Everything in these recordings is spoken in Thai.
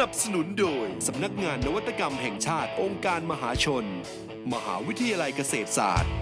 นับสนุนโดย สำนักงานนวัตกรรมแห่งชาติองค์การมหาชน มหาวิทยาลัยเกษตรศาสตร์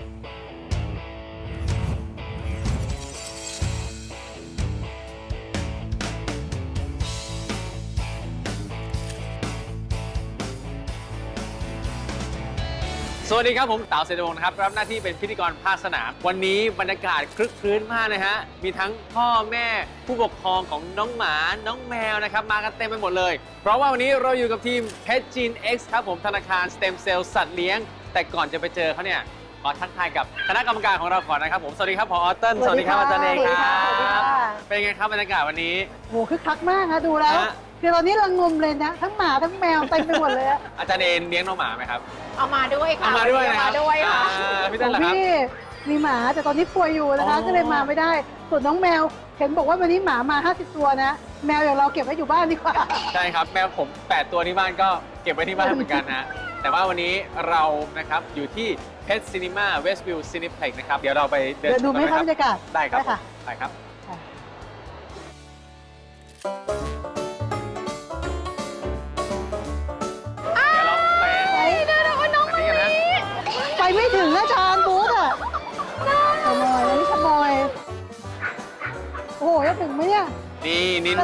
สวัสดีครับผมเต๋าเศรษฐวงศ์นะครับรับหน้าที่เป็นพิธีกรภาคสนาม วันนี้บรรยากาศคลึกคลื้นมากนะฮะมีทั้งพ่อแม่ผู้ปกครองของน้องหมาน้องแมวนะครับมากันเต็มไปหมดเลย เพราะว่าวันนี้เราอยู่กับทีม Pet Gene X ครับผมธนาคารสเต็มเซลล์สัตว์เลี้ยง แต่ก่อนจะไปเจอเขาเนี่ยขอทักทายกับคณะกรรมการของเราก่อนนะครับผมสวัสดีครับพอเติ้ลสวัสดีครับอาจารย์เอกครับสวัสดีค่ะเป็นไงครับบรรยากาศวันนี้โหคึกคักมากนะดูแล้ว ฮะ คือตอนนี้ระงมเลยนะ ทั้งหมาทั้งแมวเต็มไปหมดเลยอะอาจารย์เอเลี้ยงน้องหมาไหมครับเอามาด้วยค่ะเอามาด้วยนะครับเอามาด้วยค่ะ อ่าพี่ขเติ้อลงเหรอครับ พี่มีหมาแต่ตอนนี้ป่วยอยู่นะคะ อ๋อ ก็เลยมาไม่ได้ ส่วนน้องแมว เห็นบอกว่าวันนี้หมามา 50 ตัวนะ แมวอย่างเราเก็บไว้อยู่บ้านดีกว่า ใช่ครับแมวผม 8 ตัวที่บ้านก็เก็บไว้ที่บ้านเหมือนกันนะ แต่ว่าวันนี้เรานะครับอยู่ที่ Pet Cinema Westview Cineplex นะครับ เดี๋ยวเราไปเดินเดินดูไหมชคะกันบรรยากาศได้ครับค่ะ ผมไปครับ ค่ะ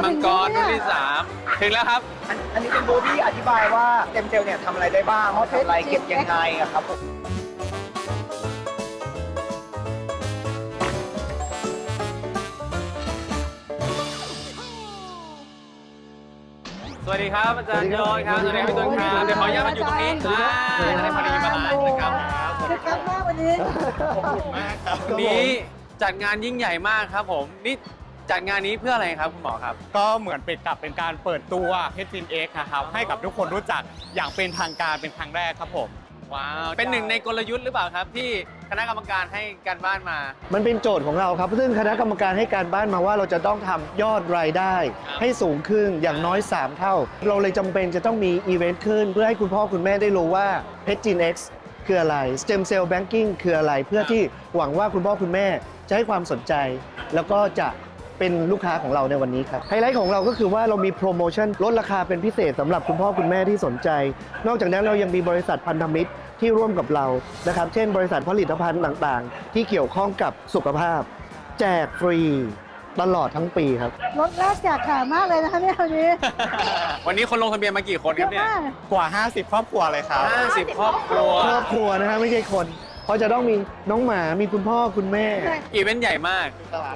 มังงกรแล้วรุ่นเนี่ยที่สามถึงแล้วครับ อันอันนี้เป็นบูธที่อธิบายว่าเต็มเซลล์เนี่ยทำอะไรได้บ้างเขาทำอะไรเก็บยังไงอะครับผมสวัสดีครับอาจารย์โยนครับสวัสดีครับพี่ต้นครับเดี๋ยวขออนุญาตมาอยู่ตรงนี้อ่าจะได้พอดีบาลานซ์นะครับคึกคักมากวันนี้วันนี้จัดงานยิ่งใหญ่มากครับผมนี่ จัดงานนี้เพื่ออะไรครับคุณหมอครับ ก็เหมือนเป็นกับเป็นการเปิดตัวเพชรจินเอ็กนะครับ ให้กับทุกคนรู้จักอย่างเป็นทางการเป็นครั้งแรกครับผม ว้าว เป็นหนึ่งในกลยุทธ์หรือเปล่าครับ ที่คณะกรรมการให้การบ้านมา มันเป็นโจทย์ของเราครับ ซึ่งคณะกรรมการให้การบ้านมาว่าเราจะต้องทำยอดรายได้ ครับให้สูงขึ้นอย่างน้อย 3 เท่า เราเลยจำเป็นจะต้องมีอีเวนต์ขึ้น เพื่อให้คุณพ่อคุณแม่ได้รู้ว่าเพชรจีน X คืออะไร Stem Cell Banking คืออะไร เพื่อที่หวังว่าคุณพ่อคุณแม่จะให้ความสนใจ แล้วก็จะ เป็นลูกค้าของเราในวันนี้ครับไฮไลท์ของเราก็คือว่าเรามีโปรโมชั่นลดราคาเป็นพิเศษสำหรับคุณพ่อคุณแม่ที่สนใจ นอกจากนั้นเรายังมีบริษัทพันธมิตรที่ร่วมกับเรานะครับเช่น บริษัทผลิตภัณฑ์ต่างๆ ที่เกี่ยวข้องกับสุขภาพ แจกฟรีตลอดทั้งปีครับ รถแรกแจกขามากเลยนะคะเนี่ยวันนี้วันนี้คนลงทะเบียนมากี่คนเยครับอะเนี่ยมาก กว่า 50 ครอบครัวเลยครับ 50ครอบครัว ครอบครัวนะฮะไม่ใช่คน เพราะจะต้องมีน้องหมามีคุณพ่อคุณแม่ อีเวนต์ใหญ่มาก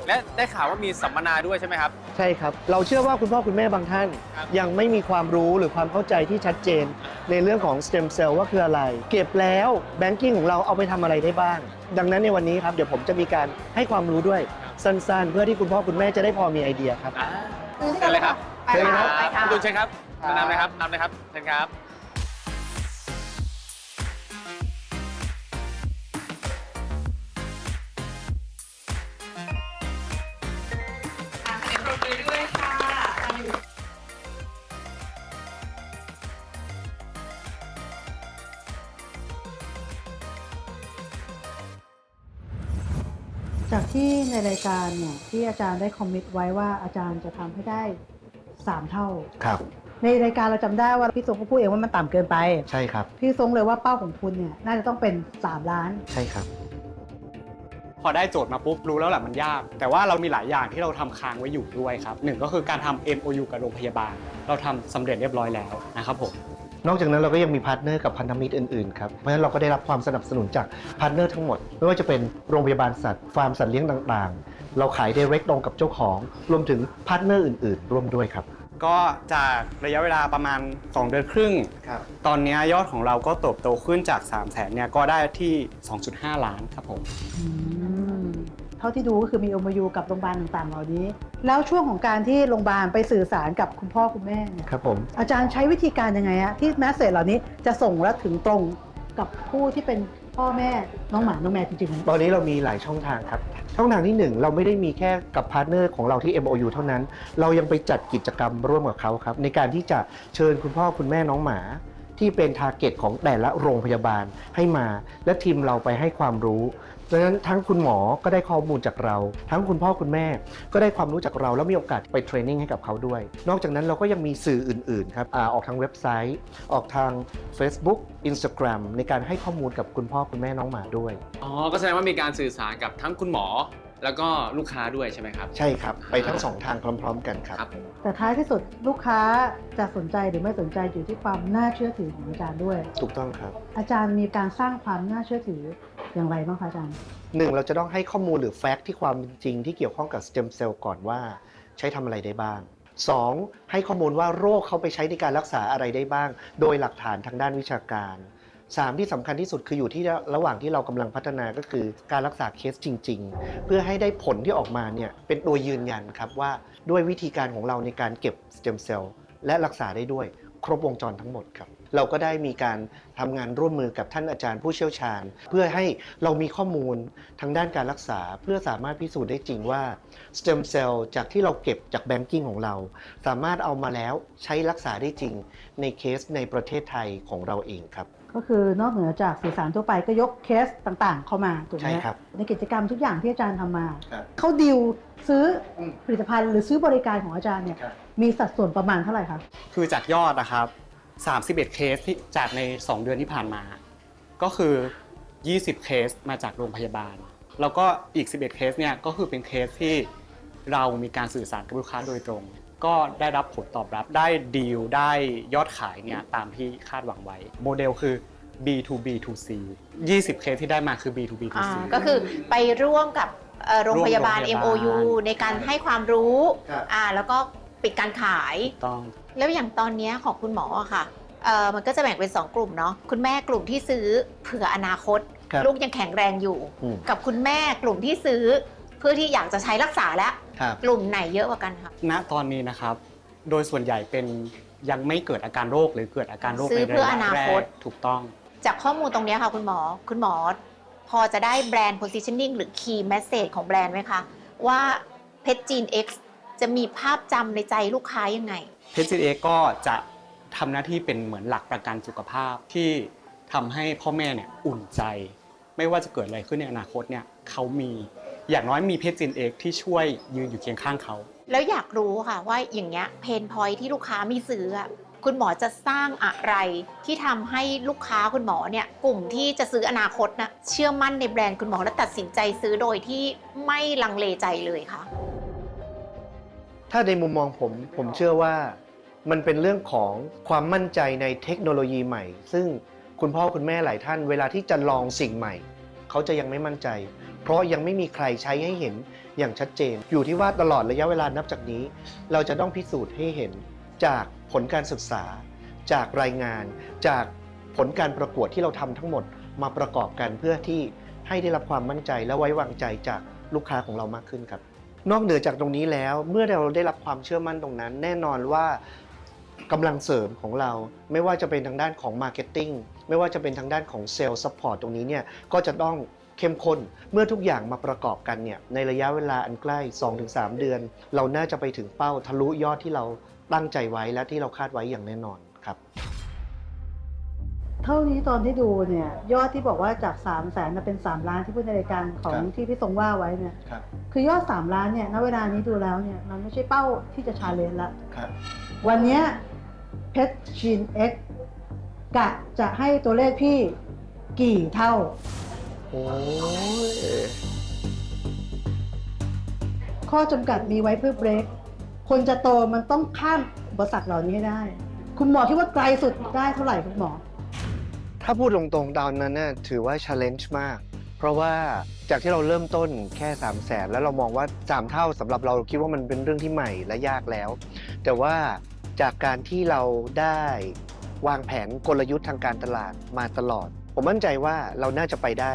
และได้ข่าวว่ามีสัมมนาด้วยใช่ไหมครับ ใช่ครับ เราเชื่อว่าคุณพ่อคุณแม่บางท่านครับยังไม่มีความรู้หรือความเข้าใจที่ชัดเจน ในเรื่องของ stem cell ว่าคืออะไร เก็บแล้วแบงกิ้งของเราเอาไปทำอะไรได้บ้าง ดังนั้นในวันนี้ครับเดี๋ยวผมจะมีการให้ความรู้ด้วยสั้นๆ เพื่อที่คุณพ่อคุณแม่จะได้พอมีไอเดียครับอ่าเชิญเลยครับไปค่ะไปค่ะคุณตูนเชิญครับนำเลยครับนำเลยครับเชิญครับ จากที่ในรายการเนี่ยที่อาจารย์ได้คอมมิตไว้ว่าอาจารย์จะทำให้ได้ 3 เท่า ครับ ในรายการเราจำได้ว่าพี่ทรงก็พูดเองว่ามันต่ำเกินไป ใช่ครับ พี่ทรงเลยว่าเป้าของคุณเนี่ยน่าจะต้องเป็น 3 ล้าน ใช่ครับ พอได้โจทย์มาปุ๊บรู้แล้วแหละมันยาก แต่ว่าเรามีหลายอย่างที่เราทำค้างไว้อยู่ด้วยครับหนึ่งก็คือการทำ MOU กับโรงพยาบาล เราทำสำเร็จเรียบร้อยแล้วนะครับผม นอกจากนั้นเราก็ยังมีพาร์ทเนอร์กับพันธมิตรอื่นๆครับเพราะฉะนั้นเราก็ได้รับความสนับสนุนจากพาร์ทเนอร์ทั้งหมด ไม่ว่าจะเป็นโรงพยาบาลสัตว์ฟาร์มสัตว์เลี้ยงต่างๆ เราขาย direct ตรงกับเจ้าของ รวมถึงพาร์ทเนอร์อื่นๆ ร่วมด้วยครับ ก็จากระยะเวลาประมาณ 2 เดือนครึ่ง ครับตอนนี้ยอดของเราก็เติบโตขึ้นจาก 3 0 0แสนเนี่ยก็ได้ที่ 2.5 ล้านครับผม อืม เท่าที่ดูก็คือมีโอมยูกับโรงพยาบาลต่างๆ เหล่านี้ แล้วช่วงของการที่โรงพยาบาลไปสื่อสารกับคุณพ่อคุณแม่เนี่ยครับผมอาจารย์ใช้วิธีการยังไงฮะที่แมสเซจเหล่านี้จะส่งและถึงตรงกับผู้ที่เป็นพ่อแม่น้องหมาน้องแมวจริงๆไหมตอนนี้เรามีหลายช่องทางครับ ช่องทางที่ 1 เราไม่ได้มีแค่กับพาร์ทเนอร์ของเราที่ MOU เท่านั้น เรายังไปจัดกิจกรรมร่วมกับเขาครับ ในการที่จะเชิญคุณพ่อคุณแม่น้องหมา ที่เป็นทาร์เก็ตของแต่ละโรงพยาบาลให้มา และทีมเราไปให้ความรู้ดังนั้นทั้งคุณหมอก็ได้ข้อมูลจากเรา ทั้งคุณพ่อคุณแม่ก็ได้ความรู้จากเรา แล้วมีโอกาสไปเทรนนิ่งให้กับเขาด้วย นอกจากนั้นเราก็ยังมีสื่ออื่นๆครับอออกทางเว็บไซต์ ออกทาง Facebook Instagram ในการให้ข้อมูลกับคุณพ่อคุณแม่น้องหมาด้วย อ๋อ ก็แสดงว่ามีการสื่อสารกับทั้งคุณหมอ แล้วก็ลูกค้าด้วยใช่ไหมครับ ใช่ครับ ไปทั้งสองทางพร้อม ๆ กันครับ ครับผม แต่ท้ายที่สุดลูกค้าจะสนใจหรือไม่สนใจอยู่ที่ความน่าเชื่อถือของอาจารย์ด้วย ถูกต้องครับอาจารย์มีการสร้างความน่าเชื่อถืออย่างไรบ้างคะอาจารย์ หนึ่งเราจะต้องให้ข้อมูลหรือแฟกต์ที่ความเป็นจริงที่เกี่ยวข้องกับสเต็มเซลล์ก่อนว่า ใช้ทำอะไรได้บ้าง 2. ให้ข้อมูลว่าโรคเขาไปใช้ในการรักษาอะไรได้บ้าง โดยหลักฐานทางด้านวิชาการ 3. ที่สำคัญที่สุดคืออยู่ที่ระหว่างที่เรากำลังพัฒนาก็คือการรักษาเคสจริง ๆ เพื่อให้ได้ผลที่ออกมาเนี่ยเป็นตัวยืนยันครับว่าด้วยวิธีการของเราในการเก็บสเต็มเซลล์และรักษาได้ด้วยครบวงจรทั้งหมดครับ เราก็ได้มีการทำงานร่วมมือกับท่านอาจารย์ผู้เชี่ยวชาญ เพื่อให้เรามีข้อมูลทางด้านการรักษา เพื่อสามารถพิสูจน์ได้จริงว่าสเต็มเซลล์จากที่เราเก็บจากแบงกิ้งของเรา สามารถเอามาแล้วใช้รักษาได้จริงในเคสในประเทศไทยของเราเองครับ ก็คือนอกเหนือจากสื่อสารทั่วไปก็ยกเคสต่างๆ เข้ามาถูกไหมใช่ครับในกิจกรรมทุกอย่างที่อาจารย์ทำมา ครับเขาดิวซื้ออมผลิตภัณฑ์หรือซื้อบริการของอาจารย์เนี่ยมีสัดส่วนประมาณเท่าไหร่คะคือจากยอดนะครับ 31 เคสที่จากใน 2 เดือนที่ผ่านมา ก็คือ 20 เคสมาจากโรงพยาบาล แล้วก็อีก 11 เคสเนี่ยก็คือเป็นเคสที่เรามีการสื่อสารกับลูกค้าโดยตรง ก็ได้รับผลตอบรับได้ดีลได้ยอดขายเนี่ยตามที่คาดหวังไว้ โมเดลคือ B2B2C 20เคสที่ได้มาคืออ่า B2B2C ก็คือไปร่วมกับเอ่อโรงพยาบาล ร่วมโรงพยาบาล MOU ในการให้ความรู้ครับ อ่าแล้วก็ปิดการขาย ต้องแล้วอย่างตอนเนี้ยของคุณหมออะค่ะเอ่อมันก็จะแบ่งเป็น 2 กลุ่มเนาะคุณแม่กลุ่มที่ซื้อเผื่ออนาคต ครับ ลูกยังแข็งแรงอยู่ อืม กับคุณแม่กลุ่มที่ซื้อ เพื่อที่อยากจะใช้รักษาแล้วครับ กลุ่มไหนเยอะกว่ากันคะณตอนนี้นะครับ โดยส่วนใหญ่เป็นยังไม่เกิดอาการโรคหรือเกิดอาการโรคซื้อในเพื่อระยะอนาแรคตกถูกต้อง จากข้อมูลตรงเนี้ยค่ะคุณหมอคุณหมอ พอจะได้แบรนด์ positioning หรือ key message ของแบรนด์ไหมคะว่าเพชรจีน X จะมีภาพจำในใจลูกค้ายังไง เพชรเอก็จะทำหน้าที่เป็นเหมือนหลักประกันสุขภาพที่ทำให้พ่อแม่เนี่ยอุ่นใจ ไม่ว่าจะเกิดอะไรขึ้นในอนาคตเนี่ยเขามี อย่างน้อยมีเพชรจินเอกที่ช่วยยืนอยู่เคียงข้างเขา แล้วอยากรู้ค่ะว่าอย่างเงี้ยเพนพอยที่ลูกค้ามีซื้ออะคุณหมอจะสร้างอะไรที่ทำให้ลูกค้าคุณหมอเนี่ยกลุ่มที่จะซื้ออนาคตนะเชื่อมั่นในแบรนด์คุณหมอและตัดสินใจซื้อโดยที่ไม่ลังเลใจเลยค่ะ ถ้าในมุมมองผมผมเชื่อว่ามันเป็นเรื่องของความมั่นใจในเทคโนโลยีใหม่ ซึ่งคุณพ่อคุณแม่หลายท่าน เวลาที่จะลองสิ่งใหม่ เขาจะยังไม่มั่นใจ เพราะยังไม่มีใครใช้ให้เห็นอย่างชัดเจน อยู่ที่ว่าตลอดระยะเวลานับจากนี้ เราจะต้องพิสูจน์ให้เห็นจากผลการศึกษา จากรายงาน จากผลการประกวดที่เราทำทั้งหมดมาประกอบกันเพื่อที่ให้ได้รับความมั่นใจและไว้วางใจจากลูกค้าของเรามากขึ้นครับ นอกเหนือจากตรงนี้แล้วเมื่อเราได้รับความเชื่อมั่นตรงนั้น แน่นอนว่ากำลังเสริมของเราไม่ว่าจะเป็นทางด้านของ Marketing ไม่ว่าจะเป็นทางด้านของ Sales Support ตรงนี้เนี่ยก็จะต้อง เข้มข้น เมื่อทุกอย่างมาประกอบกันเนี่ยในระยะเวลาอันใกล้ 2-3 เดือน เราน่าจะไปถึงเป้าทะลุยอดที่เราตั้งใจไว้และที่เราคาดไว้อย่างแน่นอนครับ เท่านี้ตอนที่ดูเนี่ยยอดที่บอกว่าจาก3ามแสนมาเป็น 3 ล้านที่พูดในรายการของครับ ที่พี่ทรงว่าไว้เนี่ยครับคือยอด 3 ล้านเนี่ยณเวลานี้ดูแล้วเนี่ยมันไม่ใช่เป้าที่จะชาเลนจ์ละ ครับ วันเนี้เพชรชินเอ็กกะจะให้ตัวเลขพี่กี่เท่า โอ้ยข้อจำกัดมีไว้เพื่อเบรก คนจะโตมันต้องข้ามอุปสรรคเหล่านี้ให้ได้ คุณหมอคิดว่าไกลสุดได้เท่าไหร่คุณหมอ ถ้าพูดตรงๆตอนนั้นน่ะถือว่า challenge มาก เพราะว่าจากที่เราเริ่มต้นแค่3 0 0แสนแล้วเรามองว่า 3 เท่าสำหรับเราคิดว่ามันเป็นเรื่องที่ใหม่และยากแล้ว แต่ว่าจากการที่เราได้วางแผนกลยุทธ์ทางการตลาดมาตลอด ผมมั่นใจว่าเราน่าจะไปได้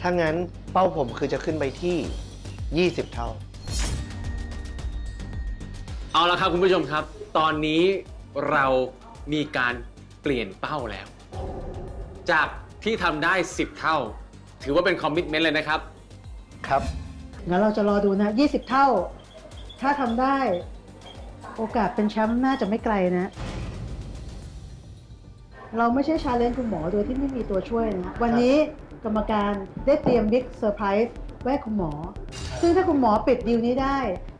ถ้างั้นเป้าผมคือจะขึ้นไปที่ 20 เท่า เอาละครับคุณผู้ชมครับ ตอนนี้เรามีการเปลี่ยนเป้าแล้ว จากที่ทำได้ 10 เท่า ถือว่าเป็นคอมมิชเมนต์เลยนะครับ ครับ งั้นเราจะรอดูนะ 20 เท่า ถ้าทำได้ โอกาสเป็นแชมป์น่าจะไม่ไกลนะ เราไม่ใช่ชาเลนจ์คุณหมอโดยที่ไม่มีตัวช่วยนะวันนี้กรรมการได้เตรียมบิ๊กเซอร์ไพรส์ไว้ให้คุณหมอ ซึ่งถ้าคุณหมอปิดดีลนี้ได้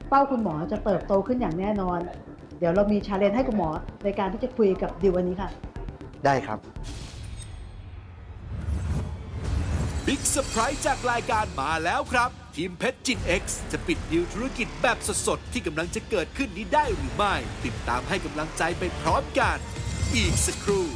เป้าคุณหมอจะเติบโตขึ้นอย่างแน่นอน เดี๋ยวเรามีชาเลนจ์ให้คุณหมอในการที่จะคุยกับดีลวันนี้ค่ะ ได้ครับ บิ๊กเซอร์ไพรส์จากรายการมาแล้วครับ ทีมเพชรจิน X จะปิดดีลธุรกิจแบบสดๆ ที่กำลังจะเกิดขึ้นนี้ได้หรือไม่ ติดตามให้กำลังใจไปพร้อมกัน อีกสักครู่